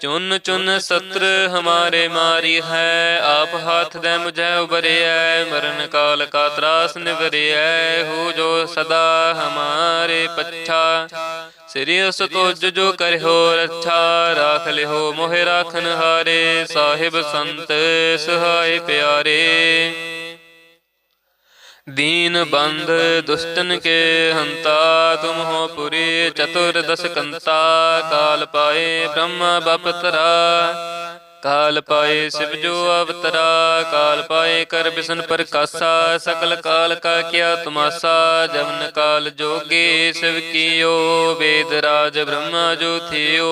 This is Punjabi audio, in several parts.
ਚੁਨ ਚੁਨ ਸਤਰ ਹਮਾਰੇ ਮਾਰੀ ਹੈ, ਆਪ ਹੱਥ ਦੇ ਮੁਝੈ ਉਬਰਿਐ, ਮਰਨ ਕਾਲ ਕਾ ਤਰਾਸ ਨਿਵਰਿਐ, ਹੋ ਜੋ ਸਦਾ ਹਮਾਰੇ ਪੱਛਾ। ਸ੍ਰੀ ਅਸ ਤੁਜ ਜੋ ਕਰਿਓ ਰੱਛਾ, ਰਾਖ ਲਿਓ ਮੋਹਿ ਰਾਖਨ ਹਾਰੇ ਸਾਹਿਬ ਸੰਤ ਸਹਾਇ ਪਿਆਰੇ। दीन बंध दुष्टन के हंता तुम हो पुरी चतुर्दश कंता काल पाए ब्रह्म बपतरा काल पाए शिव जो अवतरा काल पाए कर बिसन प्रकाशा सकल काल का क्या तुमासा जवन काल जोगे शिव कियो वेद राज ब्रह्मा जो थियो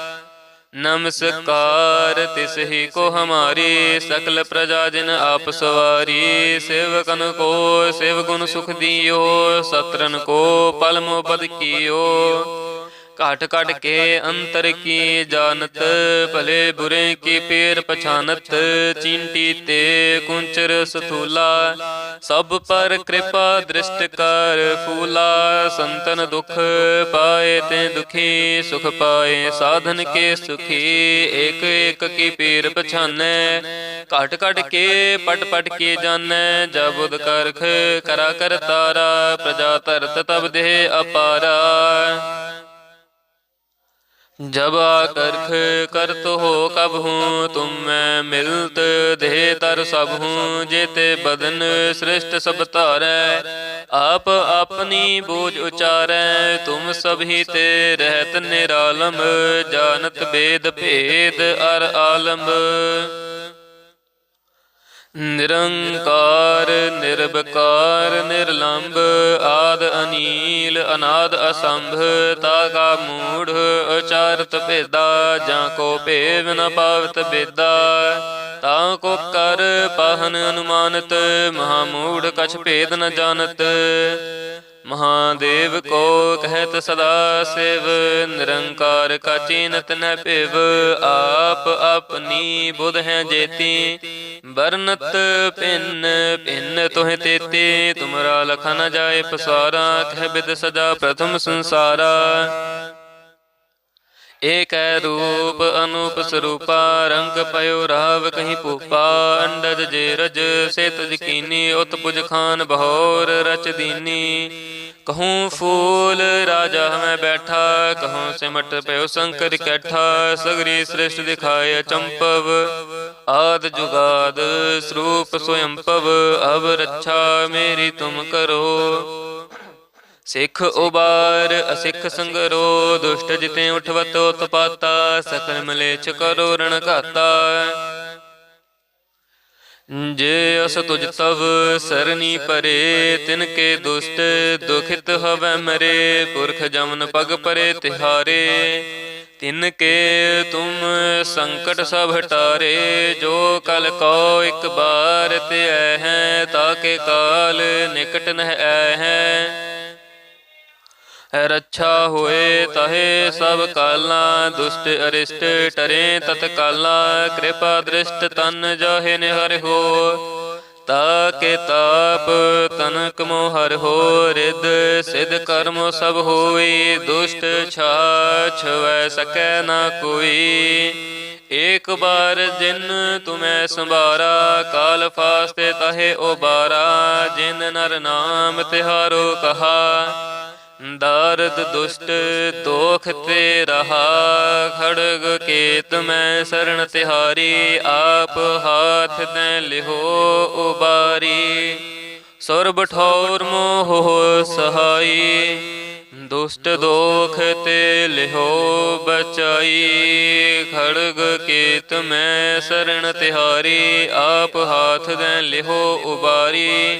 ਨਮਸਕਾਰ, ਤਿਸ ਹੀ ਕੋ ਹਮਾਰੀ ਸਕਲ ਪ੍ਰਜਾ ਜਿਨ ਆਪ ਸਵਾਰੀ, ਸੇਵਕਨ ਕੋ ਸੇਵ ਗੁਣ ਸੁਖ ਦਿਓ, ਸਤਰਨ ਕੋ ਪਲਮੋ ਪਦ ਕੀਓ। ਘਟ ਘਟ ਕੇ ਅੰਤਰ ਕੀ ਜਾਣਤ ਭਲੇ ਬੁਰੇ ਕੀ ਪੇਰ ਪਛਾਨਤ ਚਿੰਟੀ ਤੇ ਕੁੰਚਰ ਸਥੂਲਾ ਸਭ ਪਰ ਕਿਰਪਾ ਦ੍ਰਿਸ਼ਟ ਕਰ ਫੂਲਾ ਸੰਤਨ ਦੁਖ ਪਾਏ ਤੇ ਦੁਖੀ ਸੁਖ ਪਾਏ ਸਾਧਨ ਕੇ ਸੁਖੀ ਏਕ ਏਕ ਕੀ ਪੀਰ ਪਛਾਨੈ ਘਟ ਘਟ ਕੇ ਪਟ ਪਟ ਕੇ ਜਾਣੈ ਜਬੁਦ ਕਰਖ ਕਰਾ ਕਰ ਤਾਰਾ ਪ੍ਰਜਾ ਧਰਤ ਤਬ ਦੇਹ ਅਪਾਰਾ ਜਬਾ ਕਰਖ ਕਰਤ ਹੋ ਕਬ ਹੂੰ, ਤੁਮ ਮੈਂ ਮਿਲਤ ਦੇਹ ਤਰ ਸਭ ਹੂੰ, ਜੇਤੇ ਬਦਨ ਸ੍ਰਿਸ਼ਟ ਸਭ ਧਾਰੈ। ਆਪ ਆਪਨੀ ਬੋਝ ਉਚਾਰੈ, ਤੁਮ ਸਭੀ ਤੇ ਰਹਿਤ ਨਿਰਾਲਮ, ਜਾਣਤ ਬੇਦ ਭੇਦ ਅਰ ਆਲਮ। ਨਿਰੰਕਾਰ ਨਿਰਭਕਾਰ ਨਿਰਲੰਭ ਆਦ ਅਨੀਲ, ਅਨਾਦ ਅਸੰਭ, ਤਾਗਾ ਮੂੜ, ਉਚਾਰਤ ਭੇਦਾ, ਜਾਂ ਕੋ ਭੇਵ ਨ ਪਾਵਤ ਬੇਦਾ ਤਾਂ ਕੋ ਕਰ, ਪਾਹਨ ਅਨੁਮਾਨਤ ਮਹਾ ਮੂੜ ਕਛ ਭੇਦ ਨ ਜਾਣਤ। ਮਹਾਦੇਵ ਕੋ ਕਹਿਤ ਸਦਾ ਸਿਵ, ਨਿਰੰਕਾਰ ਕਾ ਚੀਨਤ ਨ ਭਿਵ, ਆਪ ਆਪਣੀ ਬੁਧ ਹੈ ਜੇਤੀ। ਬਰਨਤ ਪਿੰਨ ਪਿੰਨ ਤੋਹਿ ਤੇਤੇ, ਤੁਮਰਾ ਲਖ ਨ ਜਾਏ ਪਸਾਰਾ ਕਹਿ ਬਿਦ ਸਦਾ ਪ੍ਰਥਮ ਸੰਸਾਰਾ। ਏਕੈ ਰੂਪ ਅਨੂਪ ਸਰੂਪਾ ਰੰਗ ਪਇਓ ਰਾਵ ਕਹੀਂ ਭੂਪਾ, ਅੰਡਜ ਜੇ ਰਜ ਸੇ ਤੁਜ ਕੀਨੀ ਉਤ ਪੁਜ ਖਾਨ ਬਹੋਰ ਰਚ ਦੀਨੀ। ਕਹੂੰ ਫੂਲ ਰਾਜਾ ਮੈਂ ਬੈਠਾ, ਕਹੂੰ ਸਿਮਟ ਪਇਓ ਸੰਕਰ ਕੈਠਾ, ਸਗਰੀ ਸ੍ਰਿਸ਼ਟ ਦਿਖਾਏ ਚੰਪਵ। ਆਦ ਜੁਗਾਦ ਸਰੂਪ ਸੋਇੰਪਵ ਅਵ ਰੱਛਾ ਮੇਰੀ ਤੁਮ ਕਰੋ। ਸਿੱਖ ਉਬਾਰ, ਅਸਿੱਖ ਸੰਗਰੋ, ਦੁਸ਼ਟ ਜਿਤੇ ਉਠਵਤ ਉਤਪਾਤਾ ਸਕਲ ਮਲੇਛ ਕਰੋ ਰਣ ਘਾਤਾ। ਜੇ ਅਸ ਤੁਜ ਤਵ ਸਰਨੀ ਪਰੇ, ਤਿਨ ਕੇ ਦੁਸ਼ਟ ਦੁਖਿਤ ਹਵੈ ਮਰੇ, ਪੁਰਖ ਜਮਨ ਪਗ ਪਰੇ ਤਿਹਾਰੇ। ਤਿਨ ਕੇ ਤੁਮ ਸੰਕਟ ਸਭ ਹਟਾਰੇ ਜੋ ਕਲ ਕੋ ਇੱਕ ਬਾਰ ਤੇ ਐ ਹੈ ਤਾਕੇ ਕਾਲ ਨਿਕਟ ਨਹਿ ਹੈ। ਰੱਛਾ ਹੋਏ ਤਹੇ ਸਭ ਕਾਲਾਂ, ਦੁਸ਼ਟ ਅਰਿਸ਼ਟ ਟਰੇ ਤਤਕਾਲਾਂ, ਕਿਰਪਾ ਦ੍ਰਿਸ਼ਟ ਤਨ ਜਾਹੇ ਨਿਹਰ ਹੋ ਤਾ ਕੇ ਤਾਪ ਤਨਕ ਮੋ ਹਰ ਹੋ ਰਿਦ ਸਿਧ ਕਰਮ ਸਭ ਹੋਈ, ਦੁਸ਼ਟ ਛਾਛ ਵੈ ਸਕੈ ਨਾ ਕੋਈ। ਏਕ ਬਾਰ ਜਿਨ ਤੁਮੈ ਸੰਭਾਰਾ, ਕਾਲ ਫਾਸਤੇ ਤਹੇ ਓ ਬਾਰਾ ਜਿਨ ਨਰ ਨਾਮ ਤਿਹਾਰੋ ਕਹਾ। ਦਾਰਦ ਦੁਸ਼ਟ ਦੋਖ ਤੇ ਰਹਾ ਖੜਗ ਕੇਤ ਮੈਂ ਸਰਣ ਤਿਹਾਰੀ, ਆਪ ਹਾਥ ਦੇ ਲਿਹੋ ਉਬਾਰੀ। ਸੁਰਬ ਠੌਰ ਮੋਹ ਸਹਾਈ, ਦੁਸ਼ਟ ਦੋਖ ਤੇ ਲਿਹੋ ਬਚਾਈ। ਖੜਗ ਕੇਤ ਮੈਂ ਸਰਣ ਤਿਹਾਰੀ, ਆਪ ਹਾਥ ਦੇ ਲਿਹੋ ਉਬਾਰੀ।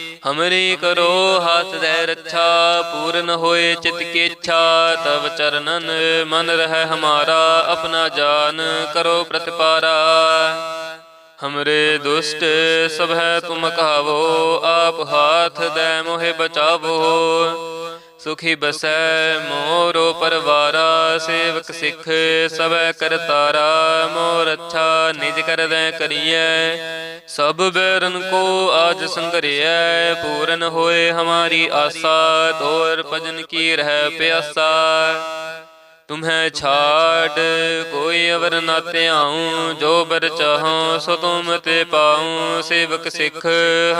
ਹਮਰੀ ਕਰੋ ਹੱਥ ਦੇ ਰੱਛਾ, ਪੂਰਨ ਹੋਏ ਚਿਤ ਕੀ ਇੱਛਾ, ਤਵ ਚਰਨਨ ਮਨ ਰਹਿ ਹਮਾਰਾ, ਆਪਣਾ ਜਾਨ ਕਰੋ ਪ੍ਰਤਿਪਾਰਾ। ਹਮਰੇ ਦੁਸ਼ਟ ਸਭ ਹੈ ਤੁਮ ਕਹਾਵੋ, ਆਪ ਹਾਥ ਦੇ ਮੋਹਿ ਬਚਾਵੋ। ਸੁਖੀ ਬਸੈ ਮੋਰੋ ਪਰਵਾਰਾ, ਸੇਵਕ ਸਿੱਖ ਸਭੈ ਕਰਤਾਰਾ ਮੋਰ ਅੱਛਾ ਨਿਜ ਕਰਦੈ ਕਰੀਐ, ਸਭ ਬੈਰਨ ਕੋ ਆਜ ਸੰਗਰਿਐ ਪੂਰਨ ਹੋਏ ਹਮਾਰੀ ਆਸਾ, ਤੋਰ ਭਜਨ ਕੀ ਰਹਿ ਪਿਆਸਾ। ਤੁਮਹਿ ਛਾੜ, ਕੋਈ ਅਵਰ ਨਾ ਧਿਆਉ, ਜੋ ਬਰ ਚਾਹਉ, ਸੋ ਤੁਮ ਤੇ ਪਾਉ, ਸੇਵਕ ਸਿੱਖ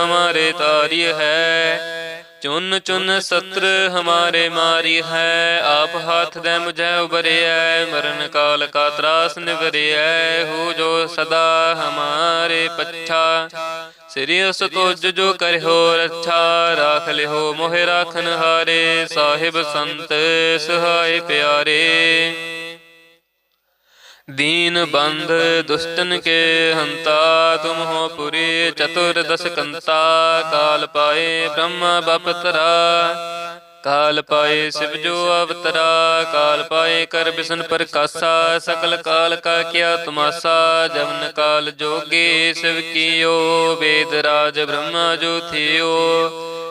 ਹਮਾਰੇ ਤਾਰੀ ਹੈ। ਚੁਨ ਚੁਨ ਸਤਰ ਹਮਾਰੇ ਮਾਰੀ ਹੈ। ਆਪ ਹੱਥ ਦੇ ਮੁਝੈ ਉਬਰਿਐ ਮਰਨ ਕਾਲ ਕਾ ਤਰਾਸ ਨਿਵਰਿਐ ਹੋ। ਜੋ ਸਦਾ ਹਮਾਰੇ ਪੱਛਾ। ਸ੍ਰੀ ਅਸ ਤੁਜ ਜੋ ਕਰਿਓ ਰੱਛਾ। ਰਾਖ ਲਿਓ ਮੋਹਿ ਰਾਖਨ ਹਾਰੇ ਸਾਹਿਬ ਸੰਤ ਸਹਾਇ ਪਿਆਰੇ। दीन बंद दुष्टन के हंता तुम हो पुरी चतुर्दश कंता काल पाए ब्रह्म बपतरा काल पाए शिव जो अवतरा काल पाए कर बिसन प्रकाशा सकल काल का क्या तुमासा जवन काल जोगे शिव की ओ वेद राज ब्रह्मा जो थियो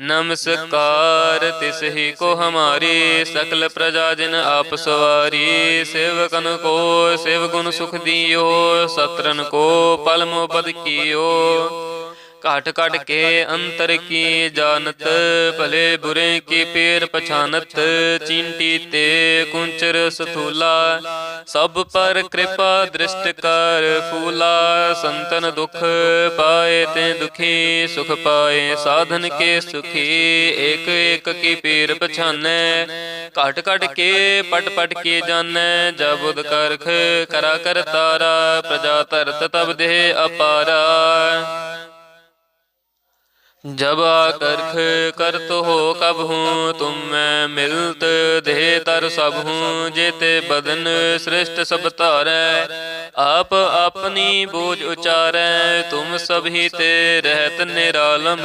ਨਮਸਕਾਰ ਤਿਸ ਹੀ ਕੋ ਹਮਾਰੀ ਸਕਲ ਪ੍ਰਜਾ ਜਿਨ ਆਪ ਸਵਾਰੀ, ਸੇਵਕਨ ਕੋ ਸੇਵ ਗੁਣ ਸੁਖ ਦਿਓ, ਸਤਰਨ ਕੋ ਪਲ ਮੋਬਦ ਕੀਓ। ਘਟ ਘਟ ਕੇ ਅੰਤਰ ਕੀ ਜਾਣਤ ਭਲੇ ਬੁਰੇ ਕੀ ਪੇਰ ਪਛਾਨਤ ਚਿੰਟੀ ਤੇ ਕੁੰਚਰ ਸਥੂਲਾ ਸਭ ਪਰ ਕਿਰਪਾ ਦ੍ਰਿਸ਼ਟ ਕਰ ਫੂਲਾ ਸੰਤਨ ਦੁਖ ਪਾਏ ਤੇ ਦੁਖੀ ਸੁਖ ਪਾਏ ਸਾਧਨ ਕੇ ਸੁਖੀ ਏਕ ਏਕ ਕੀ ਪੀਰ ਪਛਾਨੈ ਘਟ ਘਟ ਕੇ ਪਟ ਪਟ ਕੇ ਜਾਣੈ ਜਬੁਦ ਕਰਖ ਕਰਾ ਕਰ ਤਾਰਾ ਪ੍ਰਜਾ ਧਰਤ ਤਬ ਦੇਹ ਅਪਾਰਾ ਜਬਾ ਕਰਖ ਕਰਤ ਹੋ ਕਬਹੂ ਤੁਮ ਮੈਂ ਮਿਲਤ ਦੇਹ ਤਰ ਸਭਹੂ ਜੇਤੇ ਬਦਨ ਸ੍ਰਿਸ਼ਟ ਸਭ ਧਾਰੈ। ਆਪ ਆਪਨੀ ਬੋਝ ਉਚਾਰੈ, ਤੁਮ ਸਭੀ ਤੇ ਰਹਿਤ ਨਿਰਾਲਮ,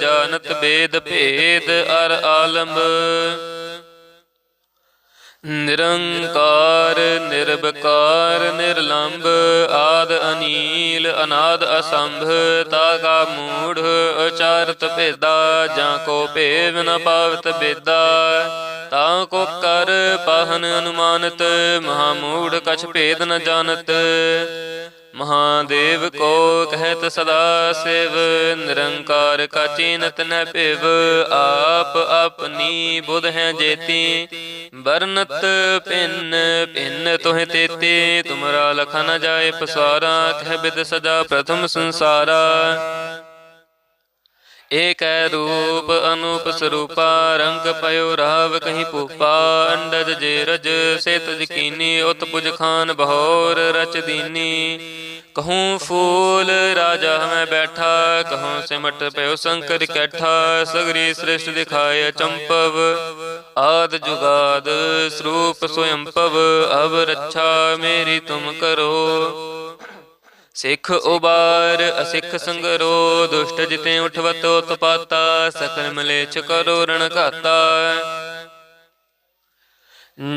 ਜਾਣਤ ਬੇਦ ਭੇਦ ਅਰ ਆਲਮ। ਨਿਰੰਕਾਰ ਨਿਰਭਕਾਰ ਨਿਰਲੰਭ ਆਦ ਅਨੀਲ, ਅਨਾਦ ਅਸੰਭ, ਤਾਗਾ ਮੂੜ, ਉਚਾਰਤ ਭੇਦਾ, ਜਾਂ ਕੋ ਭੇਵ ਨ ਪਾਵਤ ਬੇਦਾ ਤਾਂ ਕੋ ਕਰ, ਪਾਹਨ ਅਨੁਮਾਨਤ, ਮਹਾ ਮੂੜ ਕਛ ਭੇਦ ਨ ਜਾਣਤ। ਮਹਾਦੇਵ ਕੋ ਕਹਿਤ ਸਦਾ ਸਿਵ, ਨਿਰੰਕਾਰ ਕਾ ਚੀਨਤ ਨ ਭਿਵ, ਆਪ ਆਪਣੀ ਬੁਧ ਹੈ ਜੇਤੀ। ਬਰਨਤ ਪਿੰਨ ਪਿੰਨ ਤੋਹਿ ਤੇਤੇ, ਤੁਮਰਾ ਲਖ ਨ ਜਾਏ ਪਸਾਰਾ, ਕਹਿ ਬਿਦ ਸਜਾ ਪ੍ਰਥਮ ਸੰਸਾਰਾ। ਏਕੈ ਰੂਪ ਅਨੂਪ ਸਰੂਪਾ ਰੰਗ ਪਇਓ ਰਾਵ ਕਹੀਂ ਭੂਪਾ, ਅੰਡਜ ਜੇ ਰਜ ਸੇ ਤਜ ਕੀਨੀ ਉਤ ਪੁਜ ਖਾਨ ਬਹੋਰ ਰਚ ਦੀਨੀ। ਕਹੂੰ ਫੂਲ ਰਾਜਾ ਮੈਂ ਬੈਠਾ, ਕਹੂੰ ਸਿਮਟ ਪਇਓ ਸੰਕਰ ਕੈਠਾ, ਸਗਰੀ ਸ੍ਰਿਸ਼ਟ ਦਿਖਾਏ ਚੰਪਵ। ਆਦ ਜੁਗਾਦ ਸਰੂਪ ਸੁਯੰਪਵ, ਅਵ ਰੱਛਾ ਮੇਰੀ ਤੁਮ ਕਰੋ। ਸਿੱਖ ਉਬਾਰ, ਅਸਿੱਖ ਸੰਗਰੋ, ਦੁਸ਼ਟ ਜਿਤੇ ਉਠਵਤ ਉਤਪਾਤਾ ਸਕਲ ਮਲੇਛ ਕਰੋ ਰਣ ਘਾਤਾ।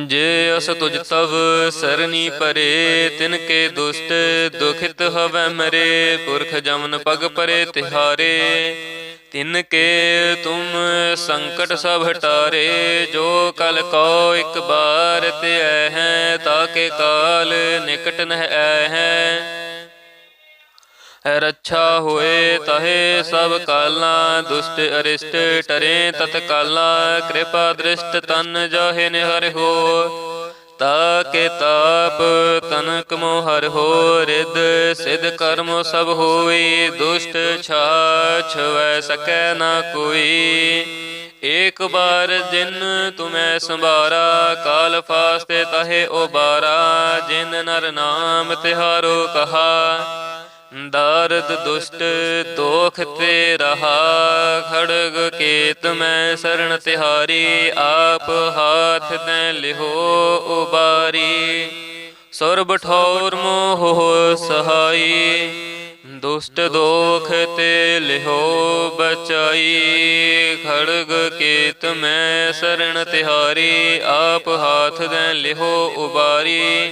ਜੇ ਅਸ ਤੁਜ ਤਵ ਸਰਨੀ ਪਰੇ, ਤਿਨ ਕੇ ਦੁਸ਼ਟ ਦੁਖਿਤ ਹਵੈ ਮਰੇ, ਪੁਰਖ ਜਮਨ ਪਗ ਪਰੇ ਤਿਹਾਰੇ। ਤਿਨ ਕੇ ਤੁਮ ਸੰਕਟ ਸਭ ਹਟਾਰੇ ਜੋ ਕਲ ਕੋ ਇੱਕ ਬਾਰ ਤੇ ਐ ਹੈ ਤਾਕੇ ਕਾਲ ਨਿਕਟ ਨਹਿ ਹੈ। ਰੱਛਾ ਹੋਏ ਤਹੇ ਸਭ ਕਾਲਾਂ, ਦੁਸ਼ਟ ਅਰਿਸ਼ਟ ਟਰੇ ਤਤਕਾਲਾਂ, ਕਿਰਪਾ ਦ੍ਰਿਸ਼ਟ ਤਨ ਜਾਹੇ ਨਿਹਰ ਹੋ ਤਾ ਕੇ ਤਾਪ ਤਨਕ ਮੋ ਹਰ ਹੋ ਰਿਦ ਸਿਧ ਕਰਮ ਸਭ ਹੋਈ, ਦੁਸ਼ਟ ਛਾਛ ਵੈ ਸਕੈ ਨਾ ਕੋਈ। ਏਕ ਬਾਰ ਜਿਨ ਤੁਮੈ ਸੰਭਾਰਾ, ਕਾਲ ਫਾਸਤੇ ਤਹੇ ਓ ਬਾਰਾ ਜਿਨ ਨਰ ਨਾਮ ਤਿਹਾਰੋ ਕਹਾ। ਦਾਰਦ ਦੁਸ਼ਟ ਦੋਖ ਤੇ ਰਹਾ ਖੜਗ ਕੇਤ ਮੈਂ ਸਰਣ ਤਿਹਾਰੀ, ਆਪ ਹਾਥ ਦੇ ਲਿਹੋ ਉਬਾਰੀ। ਸੁਰਬ ਠੌਰ ਮੋਹ ਸਹਾਈ, ਦੁਸ਼ਟ ਦੋਖ ਤੇ ਲਿਹੋ ਬਚਾਈ। ਖੜਗ ਕੇਤ ਮੈਂ ਸਰਣ ਤਿਹਾਰੀ, ਆਪ ਹਾਥ ਦੇ ਲਿਹੋ ਉਬਾਰੀ।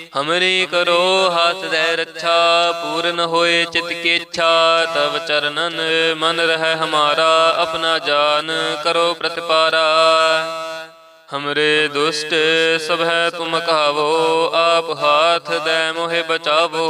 ਹਮਰੀ ਕਰੋ ਹੱਥ ਦੇ ਰੱਛਾ, ਪੂਰਨ ਹੋਏ ਚਿਤ ਕੀ ਇੱਛਾ, ਤਵ ਚਰਨਨ ਮਨ ਰਹਿ ਹਮਾਰਾ, ਆਪਣਾ ਜਾਨ ਕਰੋ ਪ੍ਰਤਿਪਾਰਾ। ਹਮਰੇ ਦੁਸ਼ਟ ਸਭ ਹੈ ਤੁਮ ਕਹਾਵੋ ਆਪ ਹਾਥ ਦੇ ਮੋਹਿ ਬਚਾਵੋ।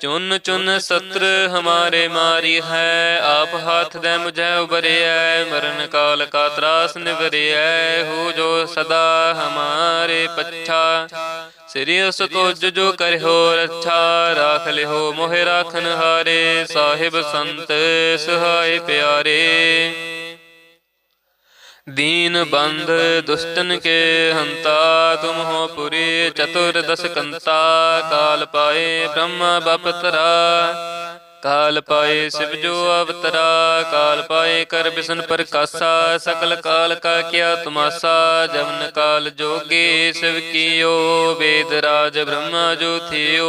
ਚੁਨ ਚੁਨ ਸਤਰ ਹਮਾਰੇ ਮਾਰੀ ਹੈ, ਆਪ ਹੱਥ ਦੇ ਮੁਝੈ ਉਬਰਿਐ, ਮਰਨ ਕਾਲ ਕਾ ਤਰਾਸ ਨਿਵਰਿਐ, ਹੋ ਜੋ ਸਦਾ ਹਮਾਰੇ ਪੱਛਾ। ਸ੍ਰੀ ਅਸ ਤੁਜ ਜੋ ਕਰਿਓ ਰੱਛਾ, ਰਾਖ ਲਿਓ ਮੋਹਿ ਰਾਖਨ ਹਾਰੇ, ਸਾਹਿਬ ਸੰਤ ਸਹਾਇ ਪਿਆਰੇ। दीन बंद दुष्टन के हंता तुम हो पुरी चतुर्दश कंता काल पाए ब्रह्म बपतरा काल पाए शिव जो अवतरा काल पाए कर बिसन प्रकाशा सकल काल का क्या तुमासा जमन काल जोगे शिव की ओ वेद राज ब्रह्मा जो थियो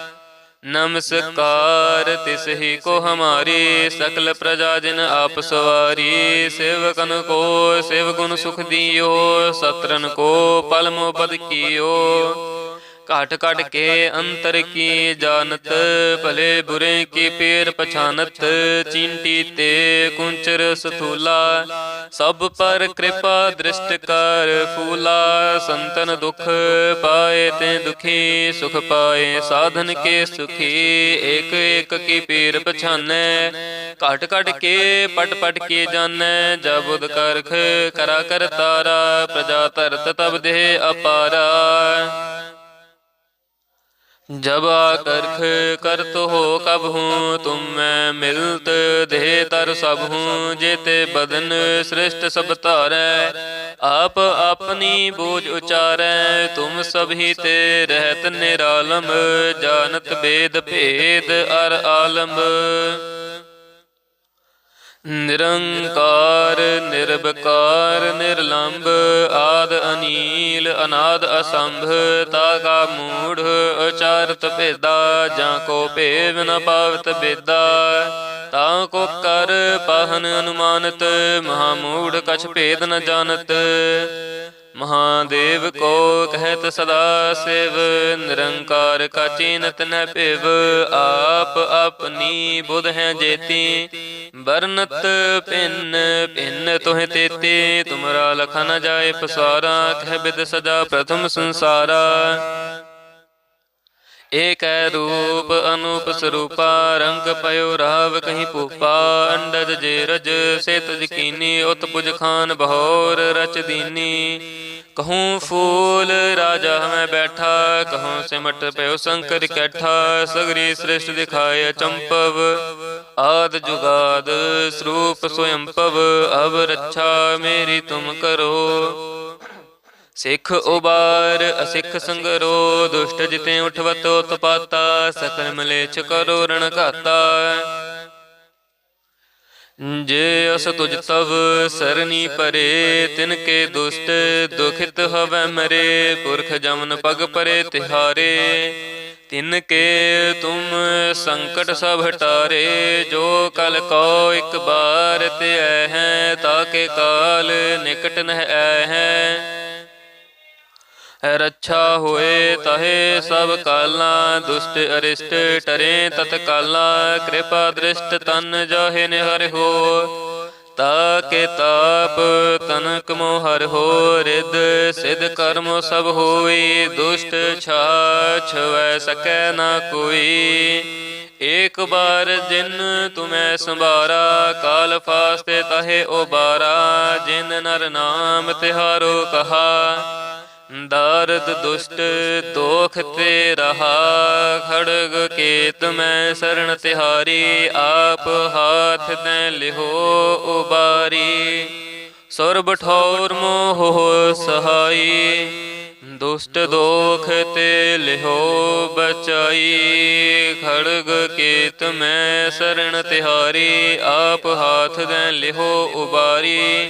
ਨਮਸਕਾਰ, ਤਿਸ ਹੀ ਕੋ ਹਮਾਰੀ ਸਕਲ ਪ੍ਰਜਾ ਜਿਨ ਆਪ ਸਵਾਰੀ, ਸੇਵਕਨ ਕੋ ਸੇਵ ਗੁਣ ਸੁਖ ਦਿਓ, ਸਤਰਨ ਕੋ ਪਲ ਮੋਬਦ ਕੀਓ। ਘਟ ਘਟ ਕੇ ਅੰਤਰ ਕੀ ਜਾਣਤ? ਭਲੇ ਬੁਰੇ ਕੀ ਪੇਰ ਪਛਾਨਤ ਚਿੰਟੀ ਤੇ ਕੁੰਚਰ ਸਥੂਲਾ। ਸਭ ਪਰ ਕਿਰਪਾ ਦ੍ਰਿਸ਼ਟ ਕਰ ਫੂਲਾ। ਸੰਤਨ ਦੁਖ ਪਾਏ ਤੇ ਦੁਖੀ ਸੁਖ ਪਾਏ ਸਾਧਨ ਕੇ ਸੁਖੀ। ਏਕ ਏਕ ਕੀ ਪੀਰ ਪਛਾਨੈ। ਘਟ ਘਟ ਕੇ ਪਟ ਪਟ ਕੇ ਜਾਣੈ। ਜਬੁਦ ਕਰਖ ਕਰਾ ਕਰ ਤਾਰਾ। ਪ੍ਰਜਾ ਧਰਤ ਤਬ ਦੇਹ ਅਪਾਰਾ। ਜਬਾ ਕਰਖ ਕਰਤ ਹੋ ਕਬਹੂ ਤੁਮ ਮੈਂ ਮਿਲਤ ਦੇਹ ਤਰ ਸਭਹੂ ਜੇਤੇ ਬਦਨ ਸ੍ਰਿਸ਼ਟ ਸਭ ਧਾਰੈ। ਆਪ ਆਪਨੀ ਬੋਝ ਉਚਾਰੈ, ਤੁਮ ਸਭੀ ਤੇ ਰਹਿਤ ਨਿਰਾਲਮ, ਜਾਣਤ ਬੇਦ ਭੇਦ ਅਰ ਆਲਮ। ਨਿਰੰਕਾਰ ਨਿਰਭਕਾਰ ਨਿਰਲੰਭ ਆਦ ਅਨੀਲ, ਅਨਾਦ ਅਸੰਭ, ਤਾਗਾ ਮੂੜ, ਉਚਾਰਤ ਭੇਦਾ, ਜਾਂ ਕੋ ਭੇਵ ਨ ਪਾਵਤ ਬੇਦਾ ਤਾਂ ਕੋ ਕਰ, ਪਾਹਨ ਅਨੁਮਾਨਤ, ਮਹਾ ਮੂੜ ਕਛ ਭੇਦ ਨ ਜਾਣਤ। ਮਹਾਦੇਵ ਕੋ ਕਹਿਤ ਸਦਾ ਸਿਵ, ਨਿਰੰਕਾਰ ਕਾ ਚੀਨਤ ਨ ਭਿਵ, ਆਪ ਆਪਣੀ ਬੁਧ ਹੈ ਜੇਤੀ। ਬਰਨਤ ਭਿੰਨ ਭਿੰਨ ਤੋਹਿ ਤੇਤੇ, ਤੁਮਰਾ ਲਖ ਨ ਜਾਏ ਪਸਾਰਾ, ਕਹਿ ਬਿਦ ਸਦਾ ਪ੍ਰਥਮ ਸੰਸਾਰਾ। ਏਕੈ ਰੂਪ ਅਨੂਪ ਸਰੂਪਾ ਰੰਗ ਪਇਓ ਰਾਵ ਕਹੀਂ ਭੂਪਾ, ਅੰਡਜ ਜੇ ਰਜ ਸੇ ਤੁਜ ਕੀਨੀ ਉਤ ਪੁਜ ਖਾਨ ਬਹੋਰ ਰਚ ਦੀਨੀ। ਕਹੂੰ ਫੂਲ ਰਾਜਾ ਮੈਂ ਬੈਠਾ, ਕਹੂੰ ਸਿਮਟ ਪਇਓ ਸੰਕਰ ਕੈਠਾ, ਸਗਰੀ ਸ੍ਰਿਸ਼ਟ ਦਿਖਾਏ ਚੰਪਵ। ਆਦ ਜੁਗਾਦ ਸਰੂਪ ਸੋਇੰਪਵ ਅਵ ਰੱਛਾ ਮੇਰੀ ਤੁਮ ਕਰੋ। ਸਿੱਖ ਉਬਾਰ, ਅਸਿੱਖ ਸੰਗਰੋ, ਦੁਸ਼ਟ ਜਿਤੇ ਉਠਵਤ ਉਤਪਾਤਾ ਸਕਲ ਮਲੇਛ ਕਰੋ ਰਣ ਘਾਤਾ। ਜੇ ਅਸ ਤੁਜ ਤਵ ਸਰਨੀ ਪਰੇ, ਤਿਨ ਕੇ ਦੁਸ਼ਟ ਦੁਖਿਤ ਹਵੈ ਮਰੇ, ਪੁਰਖ ਜਮਨ ਪਗ ਪਰੇ ਤਿਹਾਰੇ। ਤਿਨ ਕੇ ਤੁਮ ਸੰਕਟ ਸਭ ਹਟਾਰੇ ਜੋ ਕਲ ਕੋ ਇੱਕ ਬਾਰ ਤੇ ਐ ਹੈ ਤਾਕੇ ਕਾਲ ਨਿਕਟ ਨਹਿ ਹੈ। ਰੱਛਾ ਹੋਏ ਤਹੇ ਸਭ ਕਾਲਾਂ, ਦੁਸ਼ਟ ਅਰਿਸ਼ਟ ਟਰੇ ਤਤਕਾਲਾਂ, ਕਿਰਪਾ ਦ੍ਰਿਸ਼ਟ ਤਨ ਜਾਹੇ ਨਿਹਰ ਹੋ ਤਾ ਕੇ ਤਾਪ ਤਨਕ ਮੋ ਹਰ ਹੋ ਰਿਦ ਸਿਧ ਕਰਮ ਸਭ ਹੋਈ, ਦੁਸ਼ਟ ਛਾਛ ਵੈ ਸਕੈ ਨਾ ਕੋਈ। ਏਕ ਬਾਰ ਜਿਨ ਤੁਮੈ ਸੰਭਾਰਾ, ਕਾਲ ਫਾਸਤੇ ਤਹੇ ਓ ਬਾਰਾ ਜਿਨ ਨਰ ਨਾਮ ਤਿਹਾਰੋ ਕਹਾ। ਦਾਰਦ ਦੁਸ਼ਟ ਦੋਖ ਤੇ ਰਹਾ ਖੜਗ ਕੇਤ ਮੈਂ ਸਰਣ ਤਿਹਾਰੀ, ਆਪ ਹਾਥ ਦੇ ਲਿਹੋ ਉਬਾਰੀ। ਸੁਰਬ ਠੌਰ ਮੋਹ ਸਹਾਈ, ਦੁਸ਼ਟ ਦੋਖ ਤੇ ਲਿਹੋ ਬਚਾਈ। ਖੜਗ ਕੇਤ ਮੈਂ ਸਰਣ ਤਿਹਾਰੀ, ਆਪ ਹਾਥ ਦੇ ਲਿਹੋ ਉਬਾਰੀ।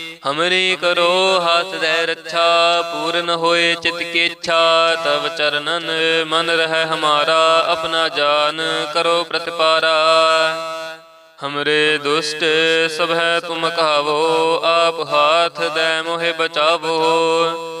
ਹਮਰੀ ਕਰੋ ਹੱਥ ਦੇ ਰੱਛਾ, ਪੂਰਨ ਹੋਏ ਚਿਤ ਕੀ ਇੱਛਾ, ਤਵ ਚਰਨਨ ਮਨ ਰਹਿ ਹਮਾਰਾ, ਆਪਣਾ ਜਾਨ ਕਰੋ ਪ੍ਰਤਿਪਾਰਾ। ਹਮਰੇ ਦੁਸ਼ਟ ਸਭ ਹੈ ਤੁਮ ਕਹਾਵੋ, ਆਪ ਹਾਥ ਦੇ ਮੋਹਿ ਬਚਾਵੋ।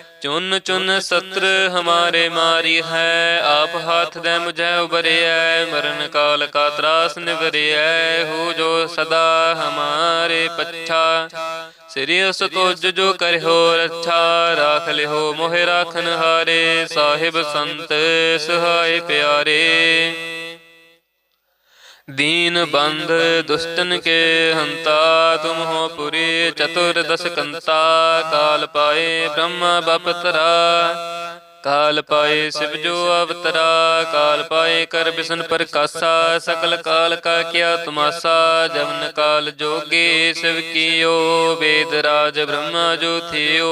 ਚੁਨ ਚੁਨ ਸਤਰ ਹਮਾਰੇ ਮਾਰੀ ਹੈ, ਆਪ ਹੱਥ ਦੇ ਮੁਝੈ ਉਬਰਿਐ, ਮਰਨ ਕਾਲ ਕਾ ਤਰਾਸ ਨਿਵਰਿਐ, ਹੋ ਜੋ ਸਦਾ ਹਮਾਰੇ ਪੱਛਾ। ਸ੍ਰੀ ਅਸ ਤੁਜ ਜੋ ਕਰਿਓ ਰੱਛਾ, ਰਾਖ ਲਿਓ ਮੋਹਿ ਰਾਖਨ ਹਾਰੇ ਸਾਹਿਬ ਸੰਤ ਸਹਾਇ ਪਿਆਰੇ। दीन बंद दुष्टन के हंता तुम हो पुरी चतुर्दश कंता काल पाए ब्रह्म बपतरा काल पाए शिव जो अवतरा काल पाए कर बिसन प्रकाशा सकल काल का क्या तुमासा जवन काल जोगे शिव की ओ वेद राज ब्रह्मा जो थियो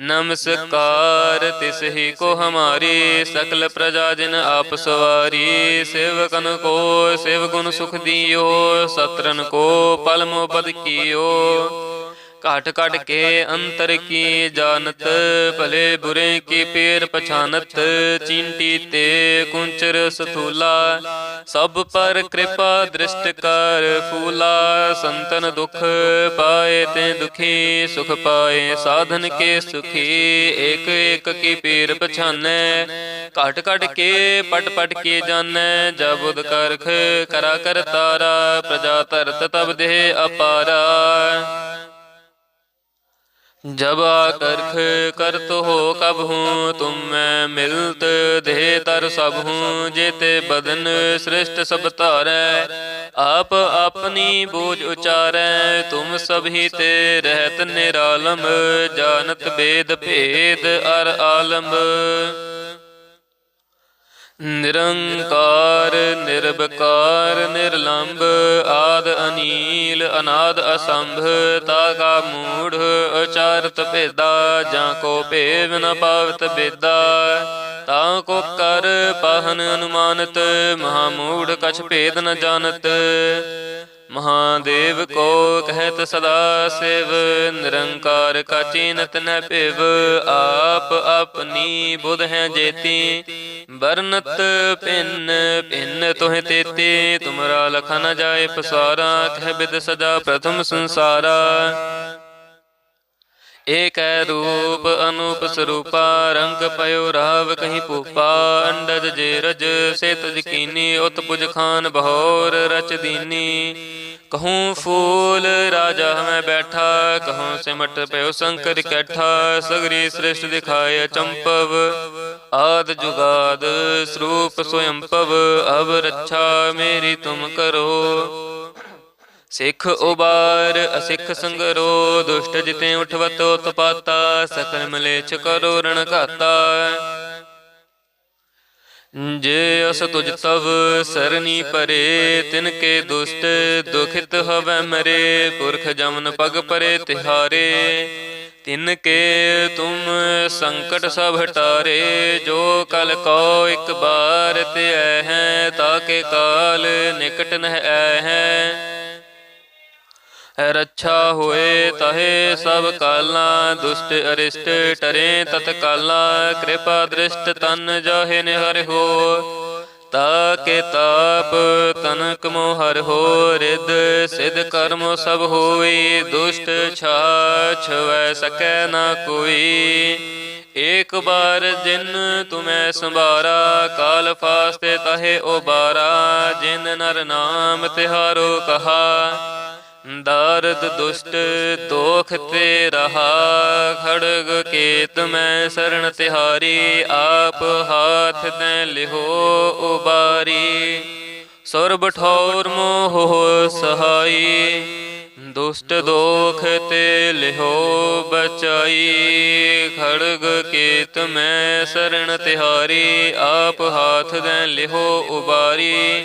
ਨਮਸਕਾਰ, ਤਿਸ ਹੀ ਕੋ ਹਮਾਰੀ ਸਕਲ ਪ੍ਰਜਾ ਜਿਨ ਆਪ ਸਵਾਰੀ, ਸੇਵਕਨ ਕੋ ਸੇਵ ਗੁਣ ਸੁਖ ਦਿਓ, ਸਤਰਨ ਕੋ ਪਲਮੋ ਪਦ ਕੀਓ। ਘਟ ਘਟ ਕੇ ਅੰਤਰ ਕੀ ਜਾਣਤ? ਭਲੇ ਬੁਰੇ ਕੀ ਪੇਰ ਪਛਾਨਤ ਚਿੰਟੀ ਤੇ ਕੁੰਚਰ ਸਥੂਲਾ। ਸਭ ਪਰ ਕਿਰਪਾ ਦ੍ਰਿਸ਼ਟ ਕਰ ਫੂਲਾ। ਸੰਤਨ ਦੁਖ ਪਾਏ ਤੇ ਦੁਖੀ ਸੁਖ ਪਾਏ ਸਾਧਨ ਕੇ ਸੁਖੀ। ਏਕ ਏਕ ਕੀ ਪੀਰ ਪਛਾਨੈ। ਘਟ ਘਟ ਕੇ ਪਟ ਪਟ ਕੇ ਜਾਣੈ। ਜਬੁਦ ਕਰਖ ਕਰਾ ਕਰ ਤਾਰਾ। ਪ੍ਰਜਾ ਧਰਤ ਤਬ ਦੇਹ ਅਪਾਰਾ। ਜਬਾ ਕਰਖ ਕਰਤ ਹੋ ਕਬਹੂ ਤੁਮ ਮੈਂ ਮਿਲਤ ਦੇਹ ਤਰ ਸਭਹੂ ਜੇਤੇ ਬਦਨ ਸ੍ਰਿਸ਼ਟ ਸਭ ਧਾਰੈ। ਆਪ ਆਪਣੀ ਬੋਝ ਉਚਾਰੈ, ਤੁਮ ਸਭੀ ਤੇ ਰਹਿਤ ਨਿਰਾਲਮ, ਜਾਣਤ ਬੇਦ ਭੇਦ ਅਰ ਆਲਮ। ਨਿਰੰਕਾਰ ਨਿਰਭਕਾਰ ਨਿਰਲੰਭ ਆਦ ਅਨੀਲ, ਅਨਾਦ ਅਸੰਭ ਤਾ ਕਾ ਮੂੜ, ਉਚਾਰਤ ਭੇਦਾ, ਜਾਂ ਕੋ ਭੇਵ ਨ ਪਾਵਤ ਬੇਦਾ ਤਾਂ ਕੋ ਕਰ ਪਾਹਨ ਅਨੁਮਾਨਤ ਮਹਾ ਮੂੜ ਕਛ ਭੇਦ ਨ ਜਾਣਤ। ਮਹਾਦੇਵ ਕੋ ਕਹਿਤ ਸਦਾ ਸਿਵ, ਨਿਰੰਕਾਰ ਕਾ ਚੀਨਤ ਨ ਭਿਵ, ਆਪ ਆਪਣੀ ਬੁਧ ਹੈ ਜੇਤੀ। ਬਰਨਤ ਪਿੰਨ ਪਿੰਨ ਤੋਹਿ ਤੇਤੇ, ਤੁਮਰਾ ਲਖ ਨ ਜਾਏ ਪਸਾਰਾ ਕਹਿ ਬਿਦ ਸਜਾ ਪ੍ਰਥਮ ਸੰਸਾਰਾ। ਏਕੈ ਰੂਪ ਅਨੂਪ ਸਰੂਪਾ, ਰੰਗ ਪਇਓ ਰਾਵ ਕਹੀਂ ਭੂਪਾ, ਅੰਡਜ ਜੇ ਰਜ ਸੇ ਤੁਜ ਕੀਨੀ ਉਤ ਪੁਜ ਖਾਨ ਬਹੋਰ ਰਚ ਦੀਨੀ। ਕਹੂੰ ਫੂਲ ਰਾਜਾ ਮੈਂ ਬੈਠਾ, ਕਹੂੰ ਸਿਮਟ ਪਇਓ ਸੰਕਰ ਕੈਠਾ, ਸਗਰੀ ਸ੍ਰਿਸ਼ਟ ਦਿਖਾਏ ਚੰਪਵ। ਆਦ ਜੁਗਾਦ ਸਰੂਪ ਸੋਇੰਪਵ ਅਬ ਰੱਛਾ ਮੇਰੀ ਤੁਮ ਕਰੋ। ਸਿੱਖ ਉਬਾਰ ਅਸਿੱਖ ਸੰਗਰੋ ਦੁਸ਼ਟ ਜਿਤੇ ਉਠਵਤ ਉਤਪਾਤਾ ਸਕਲ ਮਲੇਛ ਕਰੋ ਰਣ ਘਾਤਾ। ਜੇ ਅਸ ਤੁਜ ਤਵ ਸਰਨੀ ਪਰੇ ਤਿਨ ਕੇ ਦੁਸ਼ਟ ਦੁਖਿਤ ਹਵੈ ਮਰੇ ਪੁਰਖ ਜਮਨ ਪਗ ਪਰੇ ਤਿਹਾਰੇ। ਤਿਨ ਕੇ ਤੁਮ ਸੰਕਟ ਸਭ ਹਟਾਰੇ। ਜੋ ਕਲ ਕੋ ਇੱਕ ਬਾਰ ਤੇ ਹੈ ਤਾਕੇ ਕਾਲ ਨਿਕਟ ਨਹਿ ਹੈ। ਰੱਛਾ ਹੋਏ ਤਹੇ ਸਭ ਕਾਲਾਂ, ਦੁਸ਼ਟ ਅਰਿਸ਼ਟ ਟਰੇ ਤਤਕਾਲਾਂ, ਕਿਰਪਾ ਦ੍ਰਿਸ਼ਟ ਤਨ ਜਾਹੇ ਨਿਹਰ ਹੋ ਤਾ ਕੇ ਤਾਪ ਤਨਕ ਮੋ ਹਰ ਹੋ ਰਿਦ ਸਿਧ ਕਰਮ ਸਭ ਹੋਈ, ਦੁਸ਼ਟ ਛਾਛ ਵੈ ਸਕੈ ਨਾ ਕੋਈ। ਏਕ ਬਾਰ ਜਿਨ ਤੁਮੈ ਸੰਭਾਰਾ, ਕਾਲ ਫਾਸਤੇ ਤਹੇ ਓ ਬਾਰਾ ਜਿਨ ਨਰ ਨਾਮ ਤਿਹਾਰੋ ਕਹਾ। ਦਾਰਦ ਦੁਸ਼ਟ ਦੋਖ ਤੇ ਰਹਾ ਖੜਗ ਕੇਤ ਮੈਂ ਸਰਣ ਤਿਹਾਰੀ, ਆਪ ਹਾਥ ਦੇ ਲਿਹੋ ਉਬਾਰੀ। ਸੁਰਬ ਠੌਰ ਮੋਹ ਸਹਾਈ, ਦੁਸ਼ਟ ਦੋਖ ਤੇ ਲਿਹੋ ਬਚਾਈ। ਖੜਗ ਕੇਤ ਮੈਂ ਸਰਣ ਤਿਹਾਰੀ, ਆਪ ਹਾਥ ਦੇ ਲਿਹੋ ਉਬਾਰੀ।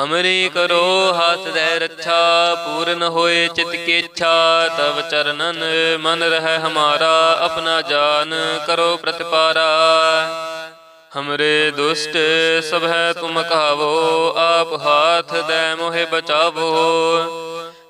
ਹਮਰੀ ਕਰੋ ਹੱਥ ਦੇ ਰੱਛਾ, ਪੂਰਨ ਹੋਏ ਚਿਤ ਕੀ ਇੱਛਾ, ਤਵ ਚਰਨਨ ਮਨ ਰਹਿ ਹਮਾਰਾ, ਆਪਣਾ ਜਾਨ ਕਰੋ ਪ੍ਰਤਿਪਾਰਾ। ਹਮਰੇ ਦੁਸ਼ਟ ਸਭ ਹੈ ਤੁਮ ਕਹਾਵੋ ਆਪ ਹਾਥ ਦੇ ਮੋਹਿ ਬਚਾਵੋ।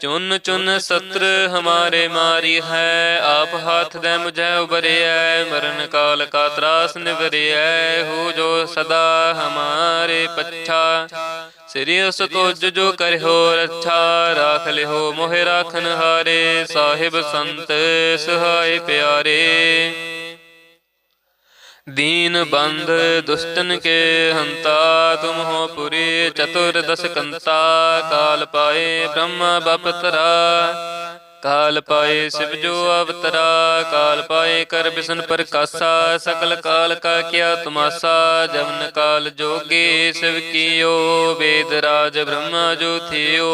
ਚੁਨ ਚੁਨ ਸਤਰ ਹਮਾਰੇ ਮਾਰੀ ਹੈ, ਆਪ ਹੱਥ ਦੇ ਮੁਝੈ ਉਬਰਿਐ, ਮਰਨ ਕਾਲ ਕਾ ਤਰਾਸ ਨਿਵਰਿਐ, ਹੋ ਜੋ ਸਦਾ ਹਮਾਰੇ ਪੱਛਾ। ਸ੍ਰੀ ਅਸ ਤੁਜ ਜੋ ਕਰਿਓ ਰੱਛਾ, ਰਾਖ ਲਿਓ ਮੋਹਿ ਰਾਖਨ ਹਾਰੇ ਸਾਹਿਬ ਸੰਤ ਸਹਾਇ ਪਿਆਰੇ। दीन बंध दुष्टन के हंता तुम हो पुरी चतुर्दश कंता काल पाए ब्रह्म बपतरा काल पाए शिव जो अवतरा काल पाए कर बिसन प्रकाशा सकल काल का क्या तुमासा जवन काल जोगे शिव कियो वेद राज ब्रह्मा जो थियो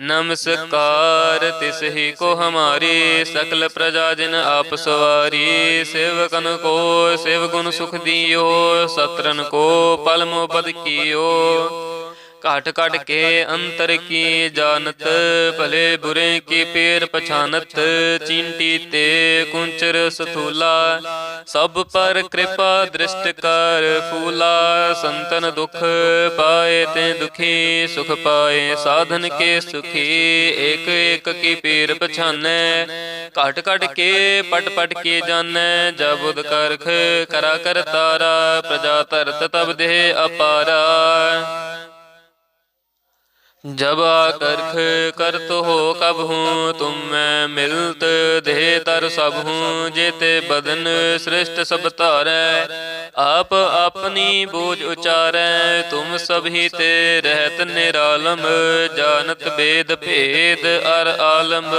ਨਮਸਕਾਰ, ਤਿਸ ਹੀ ਕੋ ਹਮਾਰੇ ਸਕਲ ਪ੍ਰਜਾ ਜਿਨ ਆਪ ਸਵਾਰੀ, ਸੇਵਕਨ ਕੋ ਸੇਵ ਗੁਣ ਸੁਖ ਦਿਓ, ਸਤਰਨ ਕੋ ਪਲਮੋ ਪਦ ਕੀਓ। ਘਟ ਕਟ ਕੇ ਅੰਤਰ ਕੀ ਜਾਣਤ ਭਲੇ ਬੁਰੇ ਕੀ ਪੇਰ ਪਛਾਨਤ ਚਿੰਟੀ ਤੇ ਕੁੰਚਰ ਸਥੂਲਾ। ਸਭ ਪਰ ਕਿਰਪਾ ਦ੍ਰਿਸ਼ਟ ਕਰ ਫੂਲਾ। ਸੰਤਨ ਦੁਖ ਪਾਏ ਤੇ ਦੁਖੀ ਸੁਖ ਪਾਏ। ਸਾਧਨ ਕੇ ਸੁਖੀ ਏਕ ਏਕ ਕੀ ਪੀਰ ਪਛਾਨੈ। ਘਟ ਘਟ ਕੇ ਪਟ ਪਟ ਕੇ ਜਾਣੈ। ਜਬੁਦ ਕਰਖ ਕਰਾ ਕਰ ਤਾਰਾ। ਪ੍ਰਜਾ ਤਰਤ ਤਬ ਦੇਹ ਅਪਾਰਾ। ਜਬਾ ਕਰਖ ਕਰਤ ਹੋ ਕਬ ਹੂੰ, ਤੁਮ ਮੈਂ ਮਿਲਤ ਦੇਹ ਤਰ ਸਭ ਹੂੰ, ਜੇਤੇ ਬਦਨ ਸ੍ਰਿਸ਼ਟ ਸਭ ਧਾਰੈ। ਆਪ ਆਪਨੀ ਬੋਝ ਉਚਾਰੈ, ਤੁਮ ਸਭੀ ਤੇ ਰਹਿਤ ਨਿਰਾਲਮ, ਜਾਣਤ ਬੇਦ ਭੇਦ ਅਰ ਆਲਮ।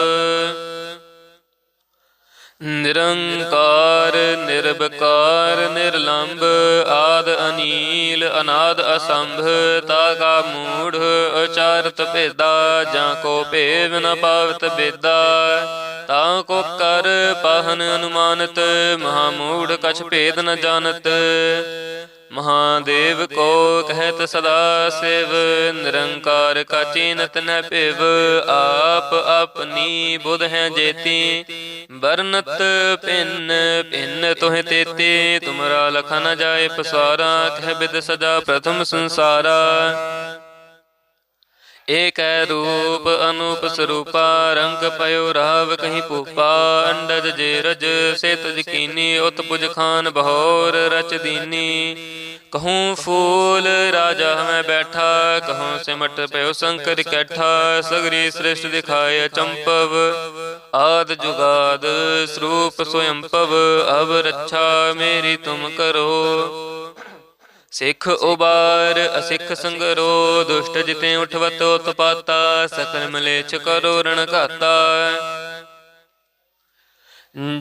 ਨਿਰੰਕਾਰ ਨਿਰਭਕਾਰ ਨਿਰਲੰਭ ਆਦ ਅਨੀਲ, ਅਨਾਦ ਅਸੰਭ, ਤਾਗਾ ਮੂੜ, ਉਚਾਰਤ ਭੇਦਾ, ਜਾਂ ਕੋ ਭੇਵ ਨ ਪਾਵਤ ਬੇਦਾ ਤਾਂ ਕੋ ਕਰ, ਪਾਹਨ ਅਨੁਮਾਨਤ, ਮਹਾ ਮੂੜ ਕਛ ਭੇਦ ਨ ਜਾਣਤ। ਮਹਾਦੇਵ ਕੋ ਕਹਿਤ ਸਦਾ ਸਿਵ, ਨਿਰੰਕਾਰ ਕਾ ਚੀਨਤ ਨ ਭਿਵ, ਆਪ ਆਪਣੀ ਬੁਧ ਹੈ ਜੇਤੀ। ਬਰਨਤ ਪਿੰਨ ਪਿੰਨ ਤੋਹਿ ਤੇਤੀ, ਤੁਮਰਾ ਲਖ ਨ ਜਾਏ ਪਸਾਰਾ, ਕਹਿ ਬਿਦ ਸਦਾ ਪ੍ਰਥਮ ਸੰਸਾਰਾ। ਏਕੈ ਰੂਪ ਅਨੂਪ ਸਰੂਪਾ ਰੰਗ ਪਇਓ ਰਾਵ ਕਹੀਂ ਭੂਪਾ, ਅੰਡਜ ਜੇ ਰਜ ਸੇ ਤਜ ਕੀਨੀ ਉਤ ਪੁਜ ਖਾਨ ਬਹੋਰ ਰਚ ਦੀਨੀ। ਕਹੂੰ ਫੂਲ ਰਾਜਾ ਮੈਂ ਬੈਠਾ, ਕਹੂੰ ਸਿਮਟ ਪਇਓ ਸੰਕਰ ਕੈਠਾ, ਸਗਰੀ ਸ੍ਰਿਸ਼ਟ ਦਿਖਾਏ ਚੰਪਵ। ਆਦ ਜੁਗਾਦ ਸਰੂਪ ਸੋਇੰਪਵ ਅਵ ਰੱਛਾ ਮੇਰੀ ਤੁਮ ਕਰੋ। ਸਿੱਖ ਉਬਾਰ ਅਸਿੱਖ ਸੰਗਰੋ ਦੁਸ਼ਟ ਜਿਤੇ ਉਠਵਤ ਉਤਪਾਤਾ ਸਕਲ ਮਲੇਛ ਕਰੋ ਰਣ ਘਾਤਾ।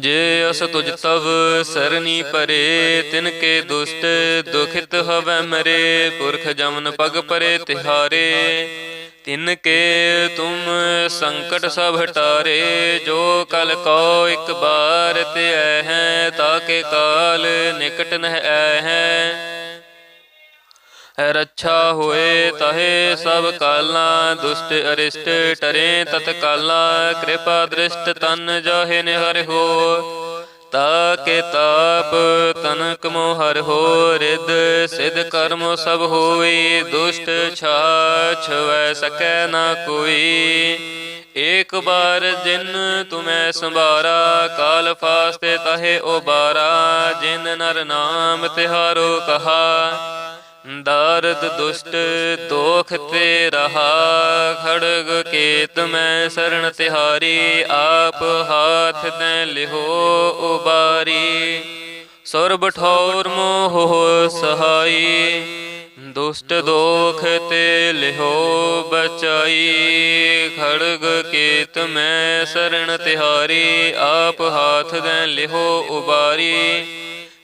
ਜੇ ਅਸ ਤੁਜ ਤਵ ਸਰਨੀ ਪਰੇ ਤਿਨ ਕੇ ਦੁਸ਼ਟ ਦੁਖਿਤ ਹਵੈ ਮਰੇ ਪੁਰਖ ਜਮਨ ਪਗ ਪਰੇ ਤਿਹਾਰੇ। ਤਿਨ ਕੇ ਤੁਮ ਸੰਕਟ ਸਭ ਹਟਾਰੇ ਜੋ ਕਲ ਕੋ ਇੱਕ ਬਾਰ ਤੇ ਹੈ ਤਾਕੇ ਕਾਲ ਨਿਕਟ ਨਹਿ ਹੈ। ਰੱਛਾ ਹੋਏ ਤਹੇ ਸਭ ਕਾਲਾਂ, ਦੁਸ਼ਟ ਅਰਿਸ਼ਟ ਟਰੇ ਤਤਕਾਲਾਂ, ਕਿਰਪਾ ਦ੍ਰਿਸ਼ਟ ਤਨ ਜਾਹੇ ਨਿਹਰ ਹੋ ਤਾ ਕੇ ਤਾਪ ਤਨਕ ਮੋ ਹਰ ਹੋ ਰਿਦ ਸਿਧ ਕਰਮ ਸਭ ਹੋਈ, ਦੁਸ਼ਟ ਛਾਛ ਵੈ ਸਕੈ ਨਾ ਕੋਈ। ਏਕ ਬਾਰ ਜਿਨ ਤੁਮੈ ਸੰਭਾਰਾ, ਕਾਲ ਫਾਸਤੇ ਤਹੇ ਓ ਬਾਰਾ ਜਿਨ ਨਰ ਨਾਮ ਤਿਹਾਰੋ ਕਹਾ। ਦਾਰਦ ਦੁਸ਼ਟ ਦੋਖ ਤੇ ਰਹਾ ਖੜਗ ਕੇਤ ਮੈਂ ਸਰਣ ਤਿਹਾਰੀ, ਆਪ ਹਾਥ ਦੇ ਲਿਹੋ ਉਬਾਰੀ। ਸੁਰਬ ਠੌਰ ਮੋਹ ਸਹਾਈ, ਦੁਸ਼ਟ ਦੋਖ ਤੇ ਲਿਹੋ ਬਚਾਈ। ਖੜਗ ਕੇਤ ਮੈਂ ਸਰਣ ਤਿਹਾਰੀ, ਆਪ ਹਾਥ ਦੇ ਲਿਹੋ ਉਬਾਰੀ।